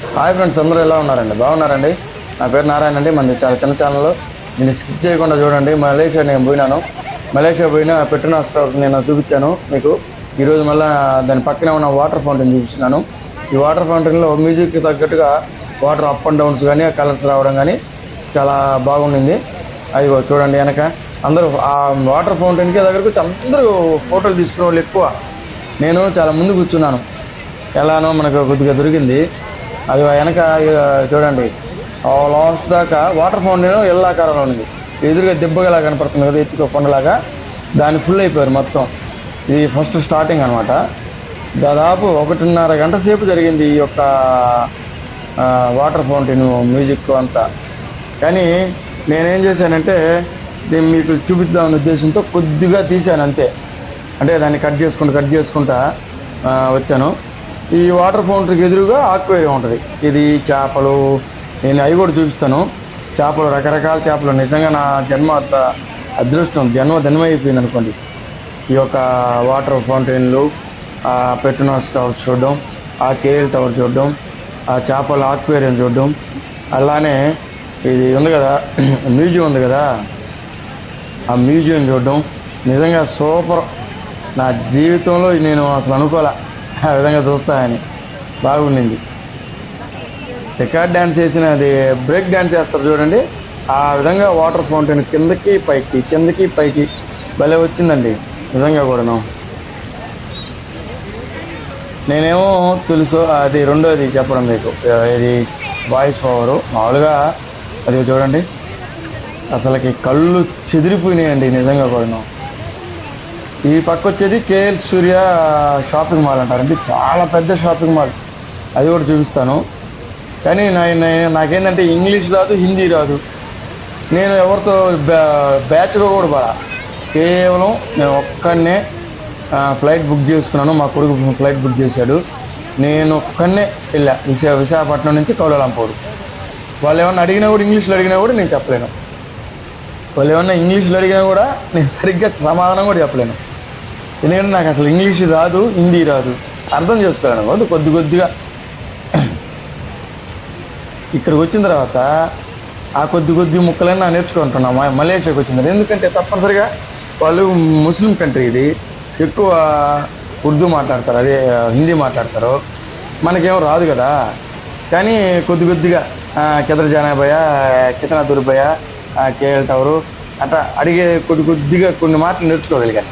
Hi friends అందరూ ఎలా ఉన్నారండి? బాగున్నారండి? నా పేరు నారాయణ అండి మంది చాలా చిన్న ఛానల్లో. నేను స్కిప్ చేయకుండా చూడండి. మలేషియా నేను పోయినాను. మలేషియా పోయిన పెట్టిన స్టోర్స్ నేను చూపించాను మీకు. ఈరోజు మళ్ళీ దాని పక్కనే ఉన్న వాటర్ ఫౌంటైన్ చూపిస్తున్నాను. ఈ వాటర్ ఫౌంటైన్లో మ్యూజిక్కి తగ్గట్టుగా వాటర్ అప్ అండ్ డౌన్స్ కానీ కలర్స్ రావడం కానీ చాలా బాగుండింది. అయ్యో చూడండి వెనక. అందరూ ఆ వాటర్ ఫౌంటైన్కి దగ్గరకు వచ్చి అందరూ ఫోటోలు తీసుకునే వాళ్ళు ఎక్కువ. నేను చాలా ముందు కూర్చున్నాను. ఎలానో మనకు కొద్దిగా దొరికింది. అది వెనక చూడండి. లాస్ట్ దాకా వాటర్ ఫౌంటైన్ ఎల్లాకారంలో ఉంది. ఎదురుగా దెబ్బగలా కనపడుతుంది కదా ఎత్తుకో కొండలాగా. దాన్ని ఫుల్ అయిపోయారు మొత్తం. ఇది ఫస్ట్ స్టార్టింగ్ అనమాట దాదాపు ఒకటిన్నర గంట సేపు జరిగింది ఈ యొక్క వాటర్ ఫౌంటైన్ మ్యూజిక్ అంతా. కానీ నేనేం చేశానంటే దీన్ని మీకు చూపిద్దామనే ఉద్దేశంతో కొద్దిగా తీశాను అంతే. అంటే దాన్ని కట్ చేసుకుంటూ కట్ చేసుకుంటా వచ్చాను. ఈ వాటర్ ఫౌంటర్కి ఎదురుగా ఆక్వేరియం ఉంటుంది. ఇది చేపలు నేను అవి కూడా చూపిస్తాను. చేపలు రకరకాల చేపలు నిజంగా నా జన్మ అదృష్టం జన్మ ధన్యమైపోయింది అనుకోండి ఈ యొక్క వాటర్ ఫౌంటైన్లు ఆ పెట్రోనాస్ టవర్ చూడడం ఆ కేఎల్ టవర్ చూడడం ఆ చేపల ఆక్వేరియం చూడడం అలానే ఇది ఉంది కదా మ్యూజియం ఉంది కదా ఆ మ్యూజియం చూడడం నిజంగా సూపర్. నా జీవితంలో నేను అసలు అనుకోలే. ఆ విధంగా చూస్తానని బాగుండింది. రికార్డ్ డ్యాన్స్ చేసిన అది బ్రేక్ డ్యాన్స్ చేస్తారు చూడండి. ఆ విధంగా వాటర్ ఫౌంటైన్ కిందకి పైకి కిందకి పైకి భలే వచ్చిందండి. నిజంగా కూడాను. నేనేమో తెలుసు అది రెండోది చెప్పడం మీకు. ఇది వాయిస్ ఓవరు మామూలుగా అది చూడండి. అసలుకి కళ్ళు చెదిరిపోయినాయండి నిజంగా కూడాను. ఈ పక్క వచ్చేది కేఎల్ సూర్య షాపింగ్ మాల్ అంటారండి చాలా పెద్ద షాపింగ్ మాల్. అది కూడా చూపిస్తాను. కానీ నా నాకేంటంటే ఇంగ్లీష్ రాదు హిందీ రాదు. నేను ఎవరితో బ్యా- బ్యాచ్గా కూడా పడా కేవలం నేను ఒక్కడనే ఫ్లైట్ బుక్ చేసుకున్నాను. మా కొడుకు ఫ్లైట్ బుక్ చేశాడు. నేను ఒక్కడనే వెళ్ళా. విశా విశాఖపట్నం నుంచి కౌలాలంపూర్ వాళ్ళు ఏమన్నా అడిగినా కూడా ఇంగ్లీష్లో అడిగినా కూడా నేను చెప్పలేను. వాళ్ళు ఏమన్నా ఇంగ్లీష్లో అడిగినా కూడా నేను సరిగ్గా సమాధానం కూడా చెప్పలేను. ఎందుకంటే నాకు అసలు ఇంగ్లీష్ రాదు హిందీ రాదు. అర్థం చేసుకోలేను కాబట్టి కొద్ది కొద్దిగా. ఇక్కడికి వచ్చిన తర్వాత ఆ కొద్ది కొద్ది ముక్కలైనా నేర్చుకుంటున్నా మలేషియాకి వచ్చిన ఎందుకంటే తప్పనిసరిగా వాళ్ళు ముస్లిం కంట్రీ ఇది ఎక్కువ ఉర్దూ మాట్లాడతారు అదే హిందీ మాట్లాడతారు. మనకేం రాదు కదా. కానీ కొద్ది కొద్దిగా కెదర జానాభయ కితనా దుర్భయ కేఎల్ టవరు అట్లా అడిగే కొద్ది కొద్దిగా కొన్ని మాటలు నేర్చుకోగలిగాను.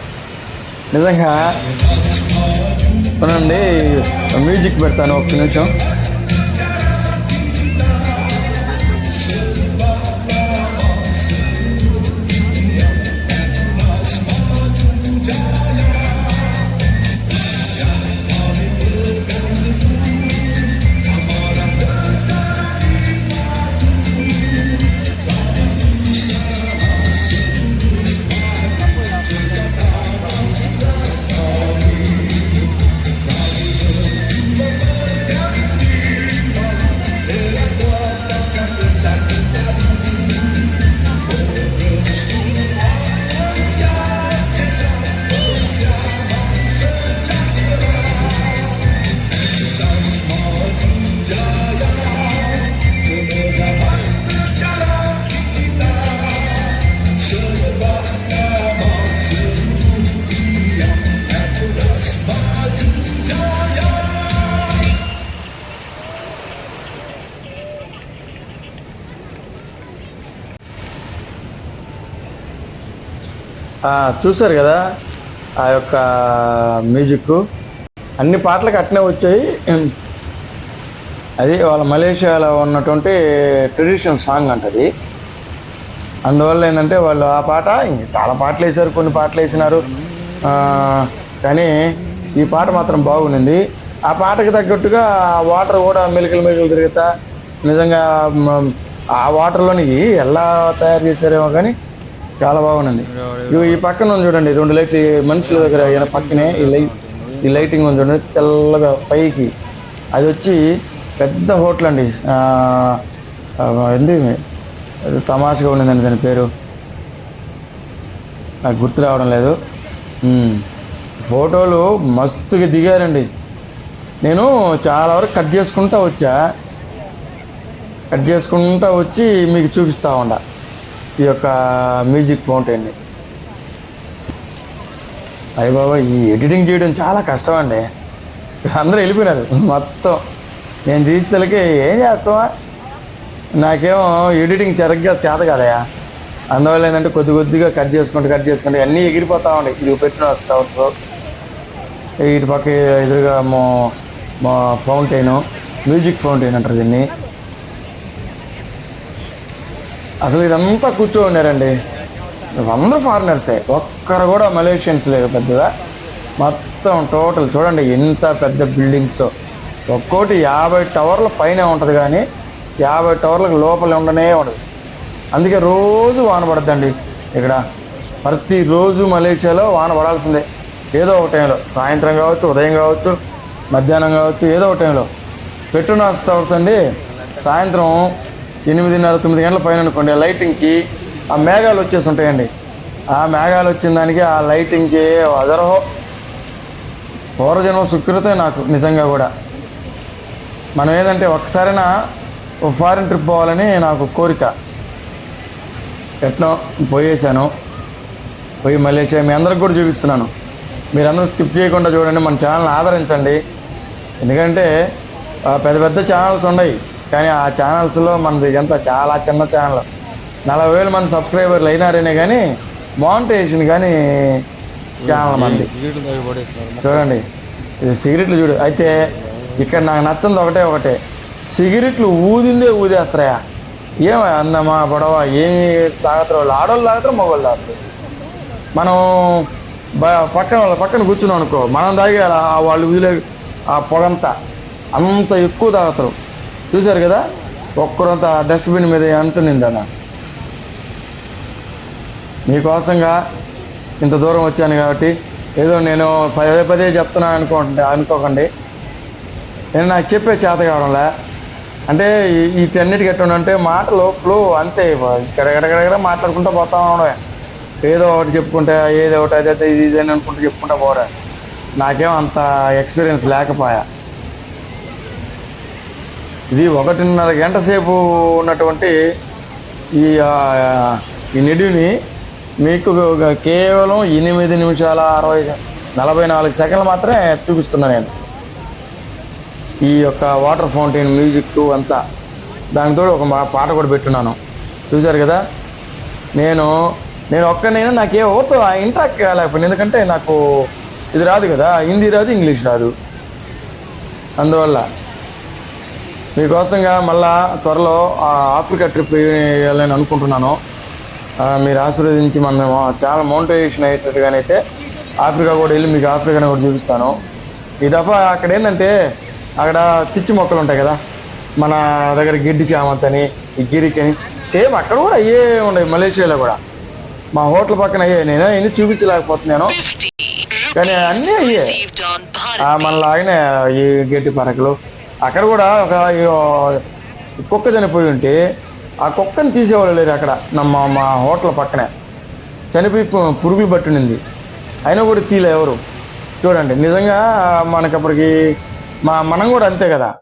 నిజంగా. అవునండి మ్యూజిక్ పెడతాను ఒక్క నిమిషం. చూశారు కదా ఆ యొక్క మ్యూజిక్ అన్ని పాటలకు అట్నే వచ్చాయి. అది వాళ్ళ మలేషియాలో ఉన్నటువంటి ట్రెడిషనల్ సాంగ్ అంటది అందువల్ల ఏంటంటే వాళ్ళు ఆ పాట ఇంక చాలా పాటలు వేశారు కొన్ని పాటలు వేసినారు. కానీ ఈ పాట మాత్రం బాగుండింది. ఆ పాటకు తగ్గట్టుగా ఆ వాటర్ కూడా మెలికలు మెలికలు తిరుగుతా నిజంగా ఆ వాటర్లోని ఎలా తయారు చేశారేమో కానీ చాలా బాగుంది ఈ పక్కన ఉంది చూడండి రెండు లైట్ మనుషుల దగ్గర ఈయన పక్కనే ఈ లైట్ ఈ లైటింగ్ ఉంది చూడండి తెల్లగా పైకి. అది వచ్చి పెద్ద హోటల్ అండి. ఆ, ఏంది? తమాషగా ఉండిందండి దాని పేరు. నాకు గుర్తు రావడం లేదు. ఫోటోలు మస్తుగా దిగారండి. నేను చాలా వరకు కట్ చేసుకుంటా వచ్చా. కట్ చేసుకుంటా వచ్చి మీకు చూపిస్తా ఉండ. ఈ యొక్క మ్యూజిక్ ఫౌంటైన్ని అయ్య బాబా ఈ ఎడిటింగ్ చేయడం చాలా కష్టం అండి అందరూ వెళ్ళిపోయినారు మొత్తం. నేను తీసేసరికి ఏం చేస్తావా? నాకేమో ఎడిటింగ్ సరిగ్గా చేత కదయా అందువల్ల ఏంటంటే కొద్ది కొద్దిగా కట్ చేసుకుంటూ కట్ చేసుకుంటూ అన్నీ ఎగిరిపోతా ఉన్నాయి ఇది పెట్టిన స్టవర్స్ ఇటు పక్క ఎదురుగా మా మా ఫౌంటైను మ్యూజిక్ ఫౌంటైన్ అంటారు దీన్ని. అసలు ఇదంతా కూర్చో ఉన్నారండి. అందరూ ఫారినర్సే. ఒక్కరు కూడా మలేషియన్స్ లేదు పెద్దగా. మొత్తం టోటల్ చూడండి ఎంత పెద్ద బిల్డింగ్స్. ఒక్కోటి యాభై టవర్ల పైన ఉంటుంది కానీ యాభై టవర్లకు లోపల ఉండనే ఉండదు. అందుకే రోజు వాన పడద్దండి ఇక్కడ. ప్రతిరోజు మలేషియాలో వాన పడాల్సిందే. ఏదో ఒక టైంలో. సాయంత్రం కావచ్చు ఉదయం కావచ్చు మధ్యాహ్నం కావచ్చు ఏదో ఒక టైంలో. పెట్రోనాస్ టవర్స్ అండి. సాయంత్రం ఎనిమిదిన్నర తొమ్మిది గంటల పైన అనుకోండి ఆ లైటింగ్కి ఆ మేఘాలు వచ్చేసి ఉంటాయండి. ఆ మేఘాలు వచ్చిన దానికి ఆ లైటింగ్కి అదరహో పూర్వజన్మ సుకృతే నాకు నిజంగా కూడా. మనం ఏంటంటే ఒక్కసారైనా ఒక ఫారిన్ ట్రిప్ పోవాలని నాకు కోరిక. ఎట్నో పోయేశాను. పోయి మలేషియా మీ అందరికి కూడా చూపిస్తున్నాను. మీరందరూ స్కిప్ చేయకుండా చూడండి మన ఛానల్ని ఆదరించండి. ఎందుకంటే పెద్ద పెద్ద ఛానల్స్ ఉన్నాయి కానీ ఆ ఛానల్స్లో మనది ఎంత చాలా చిన్న ఛానల్ నలభై వేల మంది సబ్స్క్రైబర్లు అయినారనే కానీ మానిటైజేషన్ కానీ ఛానల్ మంది. చూడండి ఇది సిగరెట్లు చూడు. అయితే ఇక్కడ నాకు నచ్చింది ఒకటే ఒకటే. సిగరెట్లు ఊదిందే ఊదేస్తాయా ఏమ అందమా పడవ ఏమి తాగుతారు వాళ్ళు. ఆడవాళ్ళు తాగుతారు మగవాళ్ళు తాగుతారు. మనం బ- పక్కన వాళ్ళ పక్కన కూర్చున్నాం అనుకో మనం తాగే వాళ్ళు వదిలే ఆ పొగంతా అంత ఎక్కువ తాగుతారు. చూశారు కదా? ఒక్కరంతా డస్ట్బిన్ మీద ఎంత నిందన్న మీకోసంగా ఇంత దూరం వచ్చాను కాబట్టి ఏదో నేను పదే పదే చెప్తున్నాను అనుకోండి అనుకోకండి. నేను నాకు చెప్పే చేత కావడంలే? అంటే వీటన్నిటి ఎట్లా అంటే మాటలు ఫ్లో అంతే. గడగడగడగడ మాట్లాడుకుంటూ పోతా ఉండవే ఏదో ఒకటి చెప్పుకుంటే ఏదో ఒకటి అదే అదే ఇది ఇది అని అనుకుంటూ చెప్పుకుంటా పోరా. నాకేం అంత ఎక్స్పీరియన్స్ లేకపోయా. ఇది ఒకటిన్నర గంట సేపు ఉన్నటువంటి ఈ ఈ నిడిని మీకు కేవలం ఎనిమిది నిమిషాల అరవై నలభై నాలుగు సెకండ్లు మాత్రమే చూపిస్తున్నా నేను. ఈ యొక్క వాటర్ ఫౌంటైన్ మ్యూజిక్ అంతా. దానితో ఒక మా పాట కూడా పెట్టున్నాను. చూశారు కదా? నేను నేను ఒక్కనైనా నాకు ఏ ఓతో ఇంటరాక్ట్ కాలేకపోయింది ఎందుకంటే నాకు ఇది రాదు కదా హిందీ రాదు ఇంగ్లీష్ రాదు. అందువల్ల మీకోసంగా మళ్ళా త్వరలో ఆఫ్రికా ట్రిప్ వెళ్ళాలని అనుకుంటున్నాను. మీరు ఆశీర్వదించి మన చాలా మౌంటైజేషన్ అయ్యేటట్టుగానైతే ఆఫ్రికా కూడా వెళ్ళి మీకు ఆఫ్రికాని కూడా చూపిస్తాను. ఈ దఫా అక్కడ ఏంటంటే అక్కడ పిచ్చి మొక్కలు ఉంటాయి కదా మన దగ్గర గిడ్డి చామంతని ఈ గిరికని సేమ్ అక్కడ కూడా అయ్యే ఉన్నాయి మలేషియాలో కూడా. మా హోటల్ పక్కన అయ్యే నేను ఎన్ని చూపించలేకపోతున్నాను. కానీ అన్నీ అయ్యే. ఆ మనలాగానే ఈ గడ్డి పరకలు అక్కడ కూడా ఒక కుక్క చనిపోయి ఉంటే ఆ కుక్కని తీసేవాళ్ళు లేరు అక్కడ. నమ్మ మా హోటల్ పక్కనే. చనిపోయి పు- పురుగులు పట్టునింది. అయినా కూడా తీలే ఎవరు? చూడండి. నిజంగా మనకి అప్పటికి మా మనం కూడా అంతే కదా.